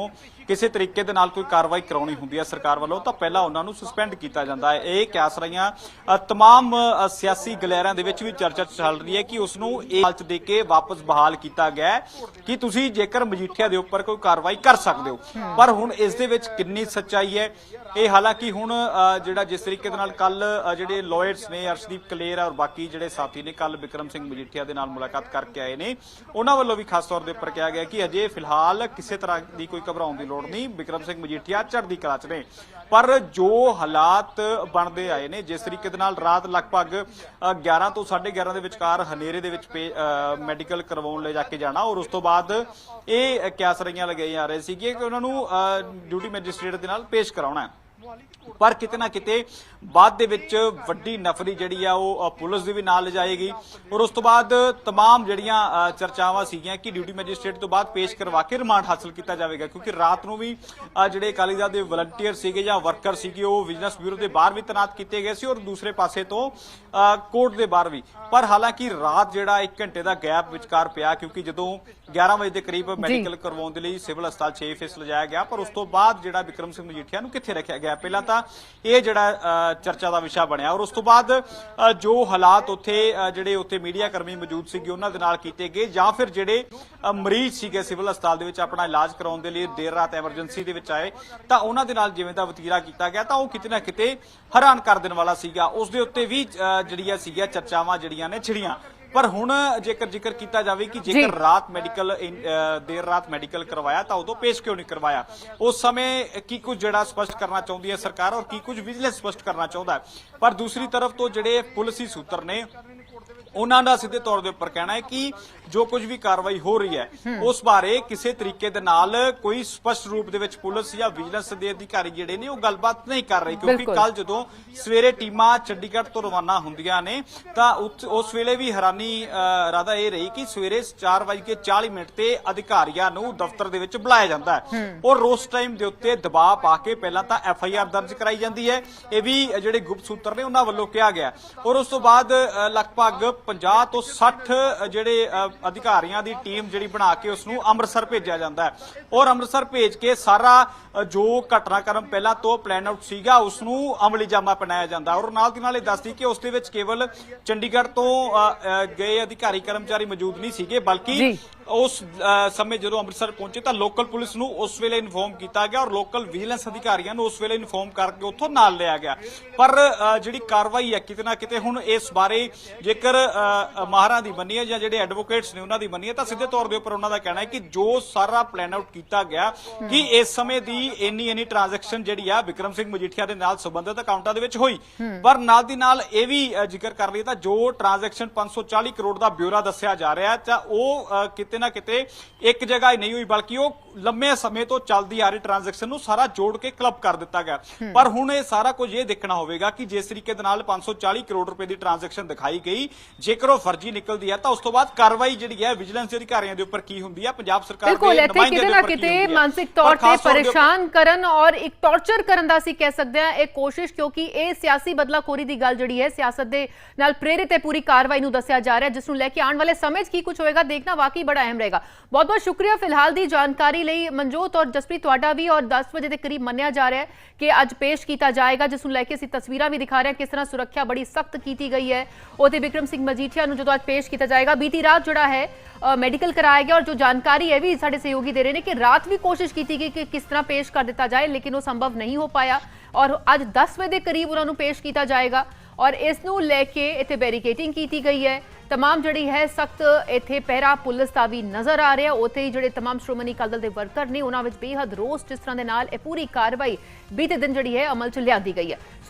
ਕਿਸੇ ਤਰੀਕੇ ਦੇ ਨਾਲ ਕੋਈ ਕਾਰਵਾਈ ਕਰਾਉਣੀ ਹੁੰਦੀ ਹੈ ਸਰਕਾਰ ਵੱਲੋਂ ਤਾਂ ਪਹਿਲਾਂ ਉਹਨਾਂ ਨੂੰ ਸਸਪੈਂਡ ਕੀਤਾ ਜਾਂਦਾ ਹੈ। ਇਹ ਕਿਆਸ ਰਹੀਆਂ ਅ, ਤਮਾਮ ਸਿਆਸੀ ਗਲੈਰਾਂ ਦੇ ਵਿੱਚ ਵੀ ਚਰਚਾ ਚੱਲ ਰਹੀ ਹੈ ਕਿ ਉਸ ਨੂੰ ਇਹ ਹਾਲਤ ਦੇ ਕੇ ਵਾਪਸ ਬਹਾਲ ਕੀਤਾ ਗਿਆ ਕਿ ਤੁਸੀਂ ਜੇਕਰ ਮਜੀਠੀਆ ਦੇ ਉੱਪਰ ਕੋਈ ਕਾਰਵਾਈ ਕਰ ਸਕਦੇ ਹੋ। ਪਰ ਹੁਣ ਇਸ ਦੇ ਵਿੱਚ ਕਿੰਨੀ ਸੱਚਾਈ ਹੈ ਇਹ ਹਾਲਾਂਕਿ ਹੁਣ ਅ, ਜਿਹੜਾ ਜਿਸ ਤਰੀਕੇ ਦੇ ਨਾਲ ਕੱਲ ਜਿਹੜੇ ਲਾਇਰਸ ਨੇ ਅਰਸ਼ਦੀਪ ਕਲੇਰ ਔਰ ਬਾਕੀ ਜਿਹੜੇ ਸਾਥੀ ਨੇ ਕੱਲ ਵਿਕਰਮ ਸਿੰਘ ਮਜੀਠੀਆ ਦੇ ਨਾਲ ਮੁਲਾਕਾਤ ਕਰਕੇ ਆਏ ਨੇ। ਉਹਨਾਂ ਵੱਲੋਂ ਵੀ ਖਾਸ ਤੌਰ ਦੇ ਉੱਪਰ ਕਿਹਾ ਗਿਆ ਕਿ ਅਜੇ ਫਿਲਹਾਲ ਕਿਸੇ ਤਰ੍ਹਾਂ ਦੀ ਕੋਈ ਘਬਰਾਉਣ ਦੀ ਲੋੜ ਨਹੀਂ। ਵਿਕਰਮ ਸਿੰਘ ਮਜੀਠੀਆ ਚੜ੍ਹਦੀ ਕਲਾ 'ਚ ਨੇ। ਪਰ ਜੋ ਹਾਲਾਤ ਬਣਦੇ ਆਏ ਨੇ ਜਿਸ ਤਰੀਕੇ ਦੇ ਨਾਲ ਰਾਤ ਲਗਭਗ ਅ, 11 ਤੋਂ 11:30 ਦੇ ਵਿਚਕਾਰ ਹਨੇਰੇ ਦੇ ਵਿੱਚ ਮੈਡੀਕਲ ਕਰਵਾਉਣ ਲੈ ਜਾ ਕੇ ਜਾਣਾ ਔਰ ਉਸ ਤੋਂ ਬਾਅਦ ਇਹ ਕਿਆਸ ਰਹੀਆਂ ਲਗਾਈ ਜਾ ਰਹੇ ਸੀ ਕਿ ਉਹਨਾਂ ਨੂੰ ਡਿਊਟੀ ਮੈਜਿਸਟ੍ਰੇਟ ਦੇ ਨਾਲ ਪੇਸ਼ ਕਰਾਉਣਾ ਹੈ। ਪਰ ਕਿਤੇ ਨਾ ਕਿਤੇ ਬਾਅਦ ਦੇ ਵਿੱਚ ਵੱਡੀ ਨਫਰੀ ਜਿਹੜੀ ਆ ਉਹ ਅ, ਪੁਲਿਸ ਦੀ ਵੀ ਨਾਲ ਲਿਜਾਏਗੀ ਔਰ ਉਸ ਤੋਂ ਬਾਅਦ तमाम ਜਿਹੜੀਆਂ ਅ, ਚਰਚਾਵਾਂ ਸੀਗੀਆਂ ਕਿ ਡਿਊਟੀ ਮੈਜਿਸਟ੍ਰੇਟ ਤੋਂ ਬਾਅਦ ਪੇਸ਼ ਕਰਵਾ ਕੇ ਰਿਮਾਂਡ ਹਾਸਲ ਕੀਤਾ ਜਾਵੇਗਾ ਕਿਉਂਕਿ ਰਾਤ ਨੂੰ ਵੀ ਅ, ਜਿਹੜੇ ਅਕਾਲੀ ਦਲ ਦੇ ਵਲੰਟੀਅਰ ਸੀਗੇ ਜਾਂ ਵਰਕਰ ਸੀਗੇ ਉਹ ਵਿਜੀਲੈਂਸ ਬਿਊਰੋ ਦੇ ਬਾਹਰ ਵੀ ਤੈਨਾਤ ਕੀਤੇ ਗਏ ਸੀ ਔਰ ਦੂਸਰੇ ਪਾਸੇ ਤੋਂ ਅ, ਕੋਰਟ ਦੇ ਬਾਹਰ ਵੀ ਪਰ ਹਾਲਾਂਕਿ ਰਾਤ ਜਿਹੜਾ 1 ਘੰਟੇ ਦਾ ਗੈਪ ਵਿਚਕਾਰ ਪਿਆ ਕਿਉਂਕਿ ਜਦੋਂ 11 ਵਜੇ ਦੇ ਕਰੀਬ ਮੈਡੀਕਲ ਕਰਵਾਉਣ ਦੇ ਲਈ ਸਿਵਲ ਹਸਪਤਾਲ 6 ਫੇਸ ਲਿਜਾਇਆ ਗਿਆ ਪਰ ਉਸ ਤੋਂ ਬਾਅਦ ਜਿਹੜਾ ਵਿਕਰਮ ਸਿੰਘ ਮਜੀਠੀਆ ਨੂੰ ਕਿੱਥੇ ਰੱਖਿਆ ਗਿਆ ਪਹਿਲਾਂ ਤਾਂ ਇਹ ਜਿਹੜਾ ਚਰਚਾ ਦਾ ਵਿਸ਼ਾ ਬਣਿਆ ਔਰ ਉਸ ਤੋਂ ਬਾਅਦ ਜੋ ਹਾਲਾਤ ਉੱਥੇ ਜਿਹੜੇ ਉੱਥੇ ਮੀਡੀਆ ਕਰਮੀ ਮੌਜੂਦ ਸੀਗੇ, ਉਹਨਾਂ ਦੇ ਨਾਲ ਕੀਤੇ ਗਏ ਜਾਂ ਫਿਰ ਜਿਹੜੇ ਮਰੀਜ਼ ਸੀਗੇ ਸਿਵਲ ਹਸਪਤਾਲ ਦੇ ਵਿੱਚ ਆਪਣਾ ਇਲਾਜ ਕਰਾਉਣ ਦੇ ਲਈ ਦੇਰ ਰਾਤ ਐਮਰਜੈਂਸੀ ਦੇ ਵਿੱਚ ਆਏ, ਤਾਂ ਉਹਨਾਂ ਦੇ ਨਾਲ ਜਿਵੇਂ ਦਾ ਵਤੀਰਾ ਕੀਤਾ ਗਿਆ, ਤਾਂ ਉਹ ਕਿਤੇ ਨਾ ਕਿਤੇ ਹੈਰਾਨ ਕਰ ਦੇਣ ਵਾਲਾ ਸੀਗਾ। ਉਸ ਦੇ ਉੱਤੇ ਵੀ ਜਿਹੜੀਆਂ ਸੀਗੀਆਂ ਚਰਚਾਵਾਂ ਜਿਹੜੀਆਂ ਨੇ, ਛਿੜੀਆਂ। ਪਰ ਹੁਣ ਜੇਕਰ ਜ਼ਿਕਰ ਕੀਤਾ ਜਾਵੇ ਕਿ। ਜੇਕਰ ਰਾਤ ਮੈਡੀਕਲ ਦੇਰ ਰਾਤ ਮੈਡੀਕਲ ਕਰਵਾਇਆ ਤਾਂ ਉਦੋਂ ਪੇਸ਼ ਕਿਉਂ ਨਹੀਂ ਕਰਵਾਇਆ ਉਸ ਸਮੇਂ ਕੀ ਕੁਝ ਜਿਹੜਾ ਸਪਸ਼ਟ ਕਰਨਾ ਚਾਹੁੰਦੀ ਹੈ ਸਰਕਾਰ ਔਰ ਕੀ ਕੁਝ ਵਿਜੀਲੈਂਸ ਸਪਸ਼ਟ ਕਰਨਾ ਚਾਹੁੰਦਾ ਹੈ ਪਰ ਦੂਸਰੀ ਤਰਫ ਤੋਂ ਜਿਹੜੇ ਪੁਲਿਸੀ ਸੂਤਰ ਨੇ ਉਹਨਾਂ ਦਾ ਸਿੱਧੇ ਤੌਰ ਦੇ ਉੱਪਰ ਕਹਿਣਾ ਹੈ ਕਿ ਜੋ ਕੁਝ ਵੀ ਕਾਰਵਾਈ ਹੋ ਰਹੀ ਹੈ ਉਸ ਬਾਰੇ ਕਿਸੇ ਤਰੀਕੇ ਦੇ ਨਾਲ ਕੋਈ ਸਪਸ਼ਟ ਰੂਪ ਦੇ ਵਿੱਚ ਪੁਲਿਸ ਜਾਂ ਵਿਜੀਲੈਂਸ ਦੇ ਅਧਿਕਾਰੀ ਜਿਹੜੇ ਨੇ ਉਹ ਗੱਲਬਾਤ ਨਹੀਂ ਕਰ ਰਹੇ ਕਿਉਂਕਿ। ਕੱਲ ਜਦੋਂ ਸਵੇਰੇ ਟੀਮਾਂ ਚੰਡੀਗੜ੍ਹ ਤੋਂ ਰਵਾਨਾ ਹੁੰਦੀਆਂ ਨੇ ਤਾਂ ਉਸ- ਵੇਲੇ ਵੀ ਹੈਰਾਨੀ ਰਾਦਾ ਇਹ ਰਹੀ ਕਿ ਸਵੇਰੇ 4:40 ਮਿੰਟ ਤੇ ਅਧਿਕਾਰੀਆਂ ਨੂੰ ਦਫ਼ਤਰ ਦੇ ਵਿੱਚ ਬੁਲਾਇਆ ਜਾਂਦਾ ਹੈ। ਔਰ ਉਸ ਟਾਈਮ ਦੇ ਉੱਤੇ ਦਬਾਅ ਪਾ ਕੇ ਪਹਿਲਾਂ ਤਾਂ ਐਫ ਆਈ ਆਰ ਦਰਜ ਕਰਾਈ ਜਾਂਦੀ ਹੈ। ਇਹ ਵੀ ਜਿਹੜੇ ਗੁਪਤ ਸੂਤਰ ਨੇ ਉਹਨਾਂ ਵੱਲੋਂ ਕਿਹਾ ਗਿਆ ਔਰ ਉਸ ਤੋਂ ਬਾਅਦ ਲਗਭਗ 50 ਤੋਂ 60 ਜਿਹੜੇ ਅਧਿਕਾਰੀਆਂ ਦੀ ਟੀਮ ਜਿਹੜੀ ਬਣਾ ਕੇ ਉਸ ਨੂੰ ਅੰਮ੍ਰਿਤਸਰ ਭੇਜਿਆ ਜਾਂਦਾ ਹੈ। ਔਰ ਅੰਮ੍ਰਿਤਸਰ ਭੇਜ ਕੇ ਸਾਰਾ ਜੋ ਘਟਨਾਕ੍ਰਮ ਪਹਿਲਾਂ ਤੋਂ ਪਲਾਨ ਆਊਟ ਸੀਗਾ ਉਸ ਨੂੰ ਅਮਲੀ ਜਾਮਾ ਪਹਿਨਾਇਆ ਜਾਂਦਾ ਔਰ ਨਾਲ ਦੀ ਨਾਲ ਇਹ ਦੱਸਦੀ ਕਿ ਉਸ ਦੇ ਵਿੱਚ ਕੇਵਲ ਚੰਡੀਗੜ੍ਹ ਤੋਂ ਗਏ ਅਧਿਕਾਰੀ, ਕਰਮਚਾਰੀ ਮੌਜੂਦ ਨਹੀਂ ਸੀਗੇ, ਬਲਕਿ ਉਸ ਸਮੇਂ ਜਦੋਂ ਅੰਮ੍ਰਿਤਸਰ ਪਹੁੰਚੇ ਤਾਂ ਲੋਕਲ ਪੁਲਿਸ ਨੂੰ ਉਸ ਵੇਲੇ ਇਨਫੋਰਮ ਕੀਤਾ ਗਿਆ ਔਰ ਲੋਕਲ ਵਿਜੀਲੈਂਸ ਅਧਿਕਾਰੀਆਂ ਨੂੰ ਉਸ ਵੇਲੇ ਇਨਫੋਰਮ ਕਰਕੇ ਉੱਥੋਂ ਨਾਲ ਲਿਆ ਗਿਆ। ਪਰ ਜਿਹੜੀ ਕਾਰਵਾਈ ਹੈ ਕਿਤੇ ਨਾ ਕਿਤੇ ਹੁਣ ਇਸ ਬਾਰੇ ਜੇਕਰ ਮਾਹਰਾਂ ਦੀ ਮੰਨੀਏ ਜਾਂ ਜਿਹੜੇ ਐਡਵੋਕੇਟਸ ਨੇ ਉਹਨਾਂ ਦੀ ਮੰਨੀਏ ਤਾਂ ਸਿੱਧੇ ਤੌਰ ਦੇ ਉੱਪਰ ਉਹਨਾਂ ਦਾ ਕਹਿਣਾ ਹੈ ਕਿ ਜੋ ਸਾਰਾ ਪਲਾਨ ਆਊਟ ਕੀਤਾ ਗਿਆ ਕਿ ਇਸ ਸਮੇਂ ਦੀ ਇੰਨੀ ਇੰਨੀ ਟ੍ਰਾਂਜੈਕਸ਼ਨ ਜਿਹੜੀ ਆ ਵਿਕਰਮ ਸਿੰਘ ਮਜੀਠੀਆ ਦੇ ਨਾਲ ਸੰਬੰਧਿਤ ਅਕਾਊਂਟਾਂ ਦੇ ਵਿੱਚ ਹੋਈ। ਪਰ ਨਾਲ ਦੀ ਨਾਲ ਇਹ ਵੀ ਜ਼ਿਕਰ ਕਰ ਲਈ ਤਾਂ ਜੋ ਟ੍ਰਾਂਜੈਕਸ਼ਨ 540 ਕਰੋੜ ਦਾ ਬਿਊਰਾ ਦੱਸਿਆ ਜਾ ਰਿਹਾ ਤਾਂ ਉਹ ਅ, ਕਿਤੇ ਨਾ ਕਿਤੇ ਇੱਕ ਜਗ੍ਹਾ ਹੀ ਨਹੀਂ ਹੋਈ ਬਲਕਿ ਉਹ ਲੰਮੇ ਸਮੇਂ ਤੋਂ ਚੱਲਦੀ ਆ ਰਹੀ ਟ੍ਰਾਂਜੈਕਸ਼ਨ ਨੂੰ ਸਾਰਾ ਜੋੜ ਕੇ ਕਲੱਬ ਕਰ ਦਿੱਤਾ ਗਿਆ ਪਰ ਹੁਣ ਇਹ ਸਾਰਾ ਕੁਝ ਇਹ ਦੇਖਣਾ ਹੋਵੇਗਾ ਕਿ ਜਿਸ ਤਰੀਕੇ ਦੇ ਨਾਲ 540 ਕਰੋੜ ਰੁਪਏ ਦੀ ਟ੍ਰਾਂਜੈਕਸ਼ਨ ਦਿਖਾਈ ਗਈ ਜੇਕਰ ਉਹ ਫਰਜ਼ੀ ਨਿਕਲਦੀ ਹੈ ਤਾਂ ਉਸ ਤੋਂ ਬਾਅਦ ਕਾਰਵਾਈ ਜਿਹੜੀ ਹੈ ਵਿਜੀਲੈਂਸ ਦੇ ਅਧਿਕਾਰੀਆਂ ਦੇ ਉੱਪਰ ਕੀ ਹੁੰਦੀ ਹੈ ਪੰਜਾਬ ਸਰਕਾਰ ਦੇ ਕਿਤੇ ਦੇ ਉੱਪਰ ਕੀ ਕਿਤੇ ਹੁੰਦੀ ਹੈ। ਮਾਨਸਿਕ ਤੌਰ ਤੇ ਪਰੇਸ਼ਾਨ ਕਰਨ ਔਰ ਇੱਕ ਟੌਰਚਰ ਕਰਨ ਦਾ ਅਸੀਂ ਕਹਿ ਸਕਦੇ ਹਾਂ ਇਹ ਕੋਸ਼ਿਸ਼ ਕਿਉਂਕਿ ਇਹ ਸਿਆਸੀ ਬਦਲਾਖੋਰੀ ਦੀ ਗੱਲ ਜਿਹੜੀ ਹੈ ਸਿਆਸਤ ਦੇ ਨਾਲ ਪ੍ਰੇਰਿਤ ਹੈ ਪੂਰੀ ਕਾਰਵਾਈ ਨੂੰ ਦੱਸਿਆ ਜਾ ਰਿਹਾ ਜਿਸ ਨੂੰ ਲੈ ਕੇ ਆਉਣ ਵਾਲੇ ਸਮੇਂ 'ਚ ਕੀ ਕੁਝ ਹੋਏਗਾ ਦੇਖਣਾ ਵਾਕਈ ਬੜਾ ਅਹਿਮ ਰਹੇਗਾ। ਬਹੁਤ ਬਹੁਤ ਸ਼ੁਕਰੀਆ ਫਿਲਹਾਲ ਦੀ ਜਾਣਕਾਰੀ ਲਈ। ਮਨਜੋਤ ਔਰ ਜਸਪ੍ਰੀਤ, ਤੁਹਾਡਾ ਵੀ ਔਰ 10 ਵਜੇ ਦੇ ਕਰੀਬ ਮੰਨਿਆ ਜਾ ਰਿਹਾ ਹੈ ਕਿ ਅੱਜ ਪੇਸ਼ ਕੀਤਾ ਜਾਏਗਾ, ਜਿਸ ਨੂੰ ਲੈ ਕੇ ਅਸੀਂ ਤਸਵੀਰਾਂ ਵੀ ਦਿਖਾ ਰਹੇ ਹਾਂ ਕਿਸ ਤਰ੍ਹਾਂ ਸੁਰੱਖਿਆ ਬੜੀ ਸਖਤ ਕੀਤੀ ਗਈ ਹੈ। ਉਹਦੇ ਵਿਕਰਮ ਸਿੰਘ ਮਜੀਠੀਆ ਨੂੰ ਜਦੋਂ ਅੱਜ ਪੇਸ਼ ਕੀਤਾ ਜਾਏਗਾ, ਬੀਤੀ ਰਾਤ ਜਿਹੜਾ ਹੈ ਮੈਡੀਕਲ ਕਰਾਇਆ ਗਿਆ ਔਰ ਜੋ ਜਾਣਕਾਰੀ ਹੈ ਵੀ ਸਾਡੇ ਸਹਿਯੋਗੀ ਦੇ ਰਹੇ ਨੇ ਕਿ ਰਾਤ ਵੀ ਕੋਸ਼ਿਸ਼ ਕੀਤੀ ਗਈ ਕਿ ਕਿਸ ਤਰ੍ਹਾਂ ਪੇਸ਼ ਕਰ ਦਿੱਤਾ ਜਾਏ, ਲੇਕਿਨ ਉਹ ਸੰਭਵ ਨਹੀਂ ਹੋ ਪਾਇਆ। ਔਰ ਅੱਜ 10 ਵਜੇ ਦੇ ਕਰੀਬ ਉਹਨਾਂ ਨੂੰ ਪੇਸ਼ ਕੀਤਾ ਜਾਏਗਾ। ਔਰ ਇਸ ਨੂੰ ਲੈ ਕੇ ਇੱਥੇ ਬੈਰੀਕੇਟਿੰਗ ਕੀਤੀ ਗਈ ਹੈ। ਤਮਾਮ ਜਿਹੜੀ ਹੈ, ਸਖਤ ਇੱਥੇ ਪਹਿਰਾ ਪੁਲਿਸ ਦਾ ਵੀ ਨਜ਼ਰ ਆ ਰਿਹਾ। ਉੱਥੇ ਹੀ ਜਿਹੜੇ ਤਮਾਮ ਸ਼੍ਰੋਮਣੀ ਅਕਾਲੀ ਦਲ ਦੇ ਵਰਕਰ ਨੇ, ਉਹਨਾਂ ਵਿੱਚ ਬੇਹੱਦ ਰੋਸ ਜਿਸ ਤਰ੍ਹਾਂ ਦੇ ਨਾਲ ਇਹ ਪੂਰੀ ਕਾਰਵਾਈ ਬੀਤੇ ਦਿਨ ਜਿਹੜੀ ਹੈ ਅਮਲ ਚ ਲਿਆਂਦੀ ਗਈ ਹੈ। ਸੋ